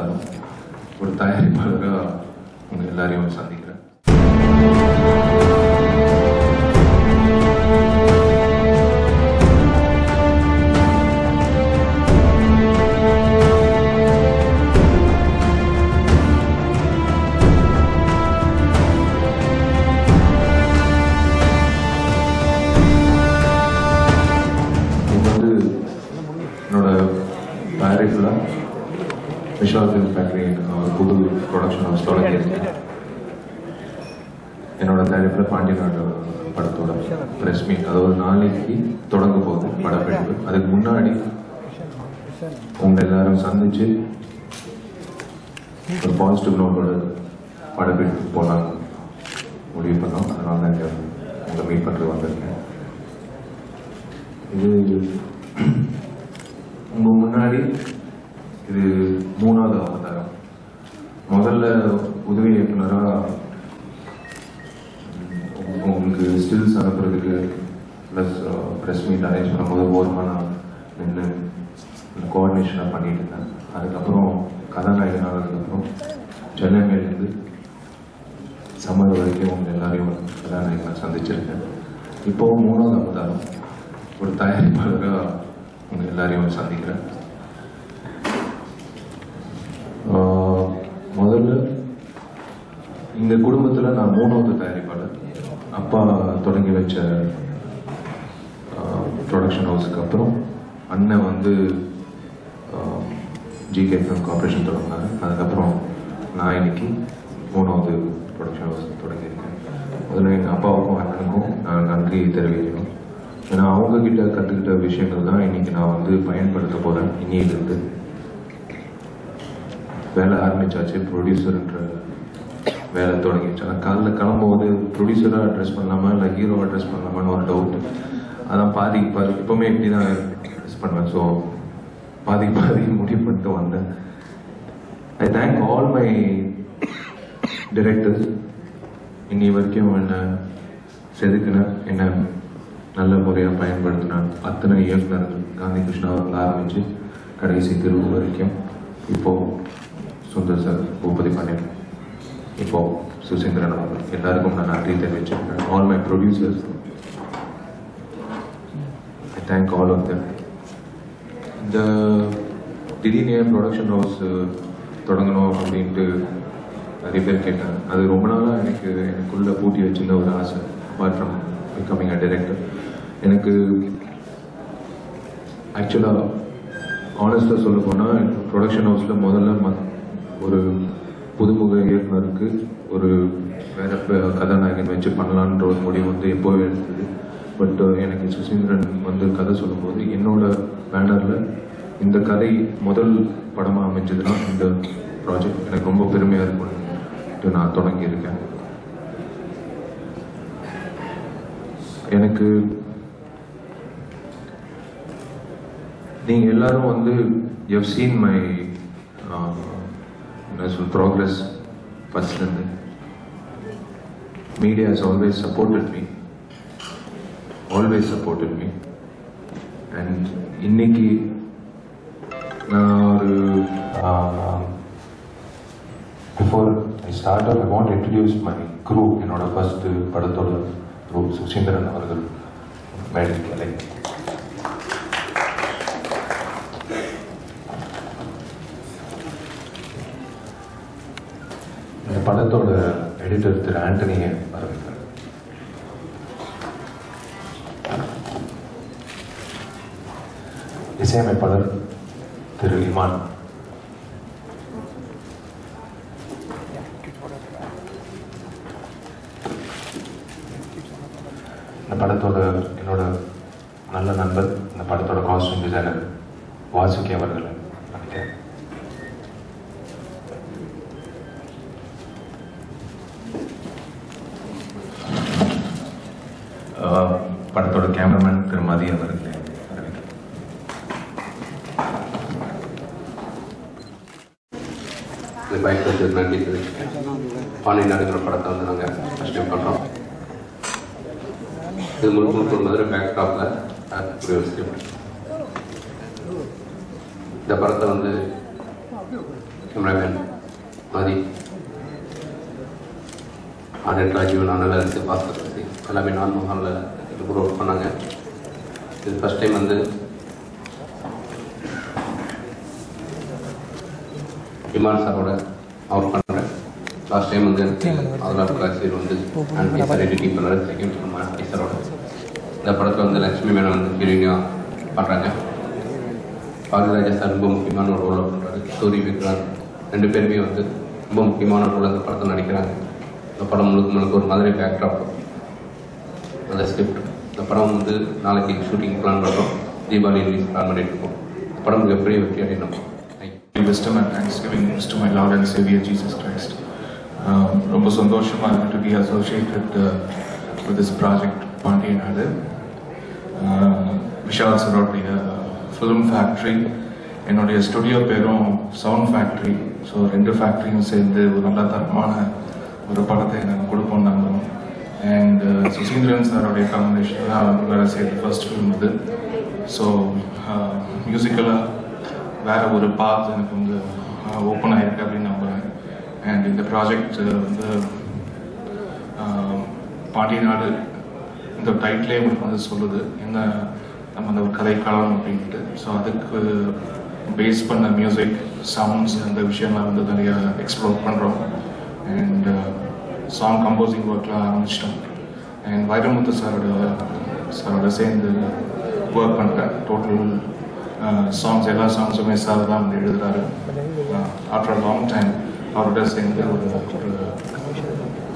மூணாவது ஒரு தயாரிப்பாளராக உங்கள் எல்லாரையும் சந்திக்கிறேன் விஷால் ஃபிலிம் ஃபேக்டரி ஒரு புது ப்ரொடக்ஷன் ஹவுஸ் தொடங்கியிருக்கேன் என்னோட தயாரிப்பில் பாண்டியநாடு படத்தோட ப்ரெஸ் மீட் அது ஒரு நாளைக்கு தொடங்க போகுது படப்பிடிப்பு அதுக்கு முன்னாடி உங்களை எல்லாரும் சந்திச்சு ஒரு பாசிட்டிவ் நோட்டோட படப்பிடிப்பு போகலாம் முடிவு பண்ணோம். அதனால தான் இங்கே உங்களை மீட் பண்ணுறது வந்திருக்கேன். இது உங்க முன்னாடி இது மூணாவது அவதாரம். முதல்ல உதவி இயக்குனரா உங்களுக்கு ஸ்டில்ஸ் அனுப்புறதுக்கு ப்ளஸ் ப்ரெஸ் மீட் அரேஞ்ச் பண்ணும்போது ஓரமாக நான் நின்று கோஆர்டினேஷனாக பண்ணிட்டு இருந்தேன். அதுக்கப்புறம் கதாநாயகன் ஆனதுக்கப்புறம் சென்னையிலேருந்து சம்மர் வரைக்கும் உங்க எல்லாரையும் கதாநாயகனை சந்திச்சிருக்கேன். இப்போ மூணாவது அவதாரம். ஒரு தயாரிப்பாளராக உங்க எல்லாரையும் சந்திக்கிறேன். இந்த குடும்பத்தில் நான் மூணாவது தயாரிப்பாளர். அப்பா தொடங்கி வச்ச ப்ரொடக்ஷன் ஹவுஸுக்கு அப்புறம் அண்ணன் வந்து ஜிகே ஃபிலிம் கார்பரேஷன் தொடங்கினாரு. அதுக்கப்புறம் நான் இன்னைக்கு மூணாவது ப்ரொடக்ஷன் ஹவுஸ் தொடங்கியிருக்கேன். முதல்ல எங்கள் அப்பாவுக்கும் அண்ணனுக்கும் நான் நன்றி தெரிவிக்கணும் ஏன்னா அவங்கக்கிட்ட கற்றுக்கிட்ட விஷயங்கள் தான் இன்னைக்கு நான் வந்து பயன்படுத்த போகிறேன் இன்னையிலிருந்து வேலை ஆரம்பிச்சாச்சு. ப்ரொடியூசர்ன்ற வேலை தொடங்கிடுச்சு. ஆனால் காலைல கிளம்பும்போது ப்ரொடியூசராக அட்ரஸ் பண்ணலாமா இல்லை ஹீரோ அட்ரஸ் பண்ணலாமான்னு ஒரு டவுட் அதான் பாதி பாதி எப்பவுமே இப்படி தான் அட்ரஸ் பண்ணுவேன். ஸோ பாதி பாதி முடிவு பண்ணிட்டு வந்தேன். I thank all my directors இன்னி வரைக்கும் என்ன செதுக்கின என்ன நல்ல முறையாக பயன்படுத்தின அத்தனை இயக்குநர்கள் காந்தி கிருஷ்ணா அவர்கள் ஆரம்பித்து கடைசி திருவு வரைக்கும் இப்போ சுந்தர் சார் பூபதி பண்ணியிருக்கேன் இப்போ சுசேந்திரன் அவர்கள். எல்லாருக்கும் நான் நன்றி தெரிவிச்சிருக்கேன் all my producers I thank all of them இந்த திடீர்னு ஏன் ப்ரொடக்ஷன் ஹவுஸ் தொடங்கணும் அப்படின்ட்டு நிறைய பேர் கேட்டாங்க. அது ரொம்ப நாளாக எனக்கு எனக்குள்ள பூட்டி வச்சிருந்த ஒரு ஆசை. Apart from becoming a director எனக்கு ஆக்சுவலாக ஆனஸ்டாக சொல்ல போனால் ப்ரொடக்ஷன் ஹவுஸில் முதல்ல ஒரு புதுமுக இயக்குனருக்கு ஒரு வேற கதாநாயகன் வச்சு பண்ணலான்ற ஒரு முடிவு வந்து எப்போவே இருந்தது. பட் எனக்கு சுசீந்திரன் வந்து கதை சொல்லும்போது என்னோட பேனரில் இந்த கதை முதல் படமாக அமைஞ்சதுன்னா இந்த ப்ராஜெக்ட். எனக்கு ரொம்ப பெருமையாக இருக்கும்னு நான் தொடங்கியிருக்கேன். எனக்கு நீங்க எல்லாரும் வந்து யூ சீன் மை என்ன சொல் progress ஃபர்ஸ்ட்லேருந்து media has always supported me always supported me and இன்னைக்கு நான் ஒரு before I start I want introduce my crew என்னோட ஃபர்ஸ்ட் படத்தோட குரூ சுசீந்திரன் அவர்கள் மேடைக்கு அழைக்கிறேன் இந்த படத்தோட எடிட்டர் திரு ஆண்டனியை வரவேற்கிறார் இசையமைப்பாளர் திரு இமான். இந்த படத்தோட என்னோட நல்ல நண்பர் இந்த படத்தோட காஸ்டியூம் டிசைனர் வாசுகி அவர்கள் நினைக்கிறேன் ஆஹ் படத்தோட கேமராமேன் திரு மதி அவர்களே வரவேற்கிறேன். இந்த பைக் வச்சு நன்றி தெரிவிச்சுக்கேன் பாண்டி நாடுங்கிற படத்தை வந்து நாங்கள் ஃபஸ்ட் டைம் பண்ணுறோம் இது முழுக்க முழுக்க மதுரை பேக்டாப்பில் இந்த படத்தை வந்து கேமராமேன் மதி ஆனன் ராஜீவ் நானில் இருந்து பார்த்துருக்கு எல்லாமே நான் மகாலில் இது கூட ஒர்க் பண்ணாங்க. இது ஃபஸ்ட் டைம் வந்து இமான் சாரோட அவர் பண்ணுறேன் லாஸ்ட் டைம் வந்து அதில் காசியர் வந்து ஆண்டி சார் எடிட்டிங் பண்ணாரு செகண்ட் ஃபிலிம் சாரோட. இந்த படத்தில் வந்து லக்ஷ்மி மேனன் வந்து ஹீரோயினாக பண்ணுறாங்க பாரதிராஜா சார் ரொம்ப முக்கியமான ஒரு ரோலை பண்ணுறாரு சூரிய விக்ராந்த் ரெண்டு பேருமே வந்து ரொம்ப முக்கியமான ரோல் அந்த படத்தில் நடிக்கிறாங்க. இந்த படம் முழுக்க முழுக்க ஒரு மாதிரி பேக்ட்ராப் அந்த ஸ்கிரிப்ட் இந்த படம் வந்து நாளைக்கு ஷூட்டிங் பிளான் பண்ணுறோம் தீபாவளி ரிலீஸ் பிளான் பண்ணிட்டு இருக்கோம். படம் மிகப்பெரிய வெற்றி அடையணும். Wisdom and thanksgiving to my Lord and Savior Jesus Christ. Um, ரொம்ப சந்தோஷமா இருக்கு to be associated uh, with this project Pandiya Naadu Vishal சரோடைய film factory என்னுடைய ஸ்டுடியோ பேரும் சவுண்ட் ஃபேக்ட்ரி ஸோ ரெண்டு ஃபேக்ட்ரியும் சேர்ந்து ஒரு நல்ல தரமான ஒரு படத்தை நாங்கள் கொடுப்போம் நம்புகிறோம் அண்ட் சுசீந்திரன் சாரோடைய காம்பினேஷன் தான் வேலை செய்யுது ஃபர்ஸ்ட் ஃபிலிம் இது ஸோ மியூசிக்கலாக வேற ஒரு பாத் எனக்கு வந்து ஓப்பன் ஆயிருக்கு அப்படின்னு நம்புறேன். அண்ட் இந்த ப்ராஜெக்ட் வந்து பாண்டியநாடு நாடு இந்த டைட்டிலே உங்களுக்கு வந்து சொல்லுது. என்ன நம்ம அந்த ஒரு கதைக்களம் அப்படின்ட்டு. ஸோ அதுக்கு பேஸ் பண்ண மியூசிக் சவுண்ட்ஸ் அந்த விஷயம்லாம் வந்து நிறைய எக்ஸ்ப்ளோர் பண்ணுறோம் அண்ட் சாங் கம்போசிங் ஒர்க்லாம் ஆரம்பிச்சிட்டோம். அண்ட் வைரமுத்து சாரோட சாரோட சேர்ந்து ஒர்க் பண்ணுறேன் டோட்டல் சாங்ஸ் எல்லா சாங்ஸுமே சார் தான் வந்து எழுதுறாரு. ஆஃப்டர் லாங் டைம் அவரோட சேர்ந்து ஒரு ஒரு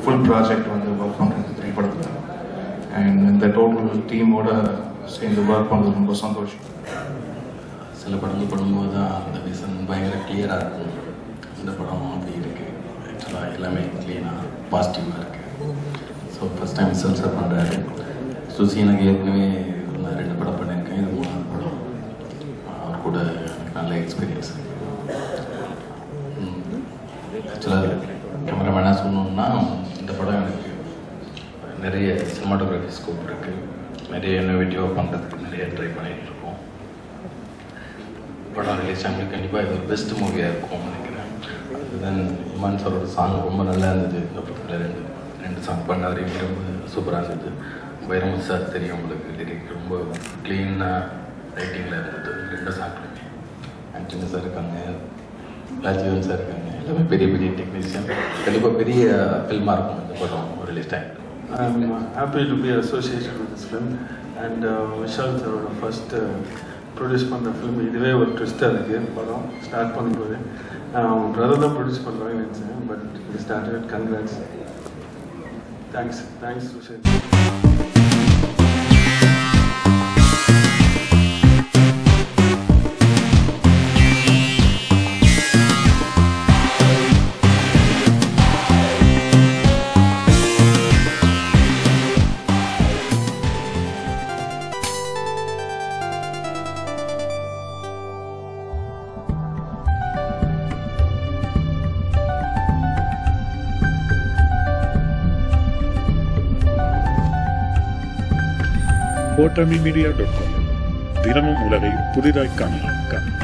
ஃபுல் ப்ராஜெக்ட் வந்து ஒர்க் பண்ணுறது திரைப்படத்தில் அண்ட் இந்த டோட்டல் டீமோட சேர்ந்து ஒர்க் பண்ணுறது ரொம்ப சந்தோஷம். சில படங்கள் பண்ணும்போது தான் அந்த விசன் பயங்கர கிளியராக இருக்கும். இந்த படம் அப்படி இருக்குது ஆக்சுவலாக எல்லாமே க்ளீனாக பாசிட்டிவாக இருக்குது so first time Vishal sir பண்ணுறாரு சுசி எனக்கு ஏற்கனவே நான் ரெண்டு படம் பண்ணியிருக்கேன் இது மூணாவது படம் அவர் கூட எனக்கு நல்ல எக்ஸ்பீரியன்ஸ் ஆக்சுவலாக கேமராமேனாக சொல்லணுன்னா இந்த படம் எனக்கு நிறைய சினிமாட்டோகிராஃபி ஸ்கோப் இருக்குது நிறைய இன்னோவேட்டிவாக பண்ணுறதுக்கு நிறைய ட்ரை பண்ணிகிட்டு இருக்கோம். படம் ரிலீஸ் ஆகி கண்டிப்பாக இது ஒரு பெஸ்ட் மூவியாக இருக்கும் நினைக்கிறேன். அதுதான் இமான் சாரோட சாங் ரொம்ப நல்லா இருந்தது. இந்த படத்தில் ரெண்டு ரெண்டு சாங் பண்ணார் ரொம்ப சூப்பராக இருந்தது. வைரமுத்து சார் தெரியும் உங்களுக்கு லிரிக் ரொம்ப க்ளீனாக ரைட்டிங்கில் இருந்தது. ரெண்டு சாங்லுமே ஆண்டனி சார் இருக்காங்க ராஜீவன் சார் இருக்காங்க. எல்லாமே பெரிய பெரிய டெக்னீஷியன் கண்டிப்பாக பெரிய uh, ஃபில்மாக இருக்கும் இந்த படம் release time I'm uh, happy to be associated with this film. And uh, Vishal சாரோட ஃபர்ஸ்ட் ப்ரொடியூஸ் பண்ணுற ஃபிலிம் இதுவே ஒரு ட்விஸ்டாக இருக்குது படம் ஸ்டார்ட் பண்ணும்போது. அவங்க பிரதர் தான் ப்ரொடியூஸ் பண்ணுறாங்கன்னு நினச்சேன் but start congrats thanks thanks Vishal கோட்டமி media dot com தினமும் உலகை புதிதாய் காணலாம்.